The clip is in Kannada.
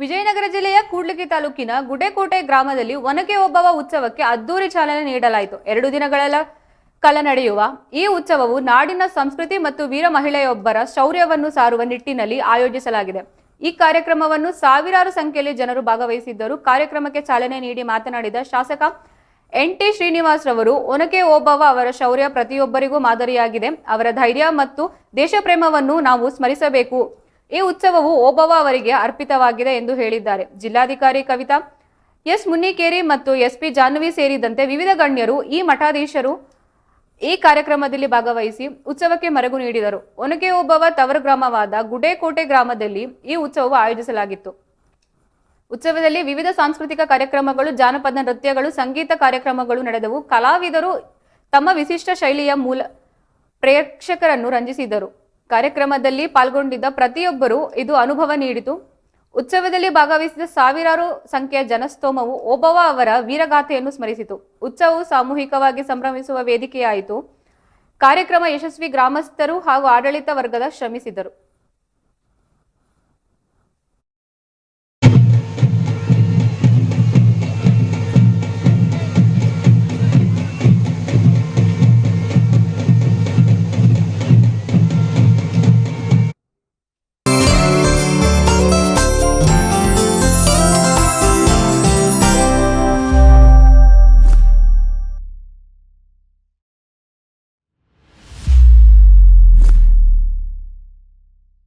ವಿಜಯನಗರ ಜಿಲ್ಲೆಯ ಕೂಡ್ಲಿಗಿ ತಾಲೂಕಿನ ಗುಡೇಕೋಟೆ ಗ್ರಾಮದಲ್ಲಿ ಒನಕೆ ಒಬ್ಬವ ಉತ್ಸವಕ್ಕೆ ಅದ್ದೂರಿ ಚಾಲನೆ ನೀಡಲಾಯಿತು. ಎರಡು ದಿನಗಳ ಕಾಲ ನಡೆಯುವ ಈ ಉತ್ಸವವು ನಾಡಿನ ಸಂಸ್ಕೃತಿ ಮತ್ತು ವೀರ ಮಹಿಳೆಯೊಬ್ಬರ ಶೌರ್ಯವನ್ನು ಸಾರುವ ನಿಟ್ಟಿನಲ್ಲಿ ಆಯೋಜಿಸಲಾಗಿದೆ. ಈ ಕಾರ್ಯಕ್ರಮವನ್ನು ಸಾವಿರಾರು ಸಂಖ್ಯೆಯಲ್ಲಿ ಜನರು ಭಾಗವಹಿಸಿದ್ದರು. ಕಾರ್ಯಕ್ರಮಕ್ಕೆ ಚಾಲನೆ ನೀಡಿ ಮಾತನಾಡಿದ ಶಾಸಕ ಎನ್ ಟಿ ಶ್ರೀನಿವಾಸ್ ರವರು ಒನಕೆ ಓಬವ್ವ ಅವರ ಶೌರ್ಯ ಪ್ರತಿಯೊಬ್ಬರಿಗೂ ಮಾದರಿಯಾಗಿದೆ. ಅವರ ಧೈರ್ಯ ಮತ್ತು ದೇಶಪ್ರೇಮವನ್ನು ನಾವು ಸ್ಮರಿಸಬೇಕು. ಈ ಉತ್ಸವವು ಓಬವ್ವ ಅವರಿಗೆ ಅರ್ಪಿತವಾಗಿದೆ ಎಂದು ಹೇಳಿದ್ದಾರೆ. ಜಿಲ್ಲಾಧಿಕಾರಿ ಕವಿತಾ, ಎಸ್ ಮುನ್ನಿಕೇರಿ ಮತ್ತು ಎಸ್ಪಿ ಜಾನ್ವಿ ಸೇರಿದಂತೆ ವಿವಿಧ ಗಣ್ಯರು, ಈ ಮಠಾಧೀಶರು ಈ ಕಾರ್ಯಕ್ರಮದಲ್ಲಿ ಭಾಗವಹಿಸಿ ಉತ್ಸವಕ್ಕೆ ಮರಗು ನೀಡಿದರು. ಒನಕೆ ಓಬವ್ವ ತವರು ಗ್ರಾಮವಾದ ಗುಡೇಕೋಟೆ ಗ್ರಾಮದಲ್ಲಿ ಈ ಉತ್ಸವವು ಆಯೋಜಿಸಲಾಗಿತ್ತು. ಉತ್ಸವದಲ್ಲಿ ವಿವಿಧ ಸಾಂಸ್ಕೃತಿಕ ಕಾರ್ಯಕ್ರಮಗಳು, ಜಾನಪದ ನೃತ್ಯಗಳು, ಸಂಗೀತ ಕಾರ್ಯಕ್ರಮಗಳು ನಡೆದವು. ಕಲಾವಿದರು ತಮ್ಮ ವಿಶಿಷ್ಟ ಶೈಲಿಯ ಮೂಲ ಪ್ರೇಕ್ಷಕರನ್ನು ರಂಜಿಸಿದರು. ಕಾರ್ಯಕ್ರಮದಲ್ಲಿ ಪಾಲ್ಗೊಂಡಿದ್ದ ಪ್ರತಿಯೊಬ್ಬರು ಇದು ಅನುಭವ ನೀಡಿತು. ಉತ್ಸವದಲ್ಲಿ ಭಾಗವಹಿಸಿದ ಸಾವಿರಾರು ಸಂಖ್ಯೆಯ ಜನಸ್ತೋಮವು ಓಬವ್ವ ಅವರ ವೀರಗಾಥೆಯನ್ನು ಸ್ಮರಿಸಿತು. ಉತ್ಸವವು ಸಾಮೂಹಿಕವಾಗಿ ಸಂಭ್ರಮಿಸುವ ವೇದಿಕೆಯಾಯಿತು. ಕಾರ್ಯಕ್ರಮ ಯಶಸ್ವಿ ಗ್ರಾಮಸ್ಥರು ಹಾಗೂ ಆಡಳಿತ ವರ್ಗದ ಶ್ರಮಿಸಿದರು.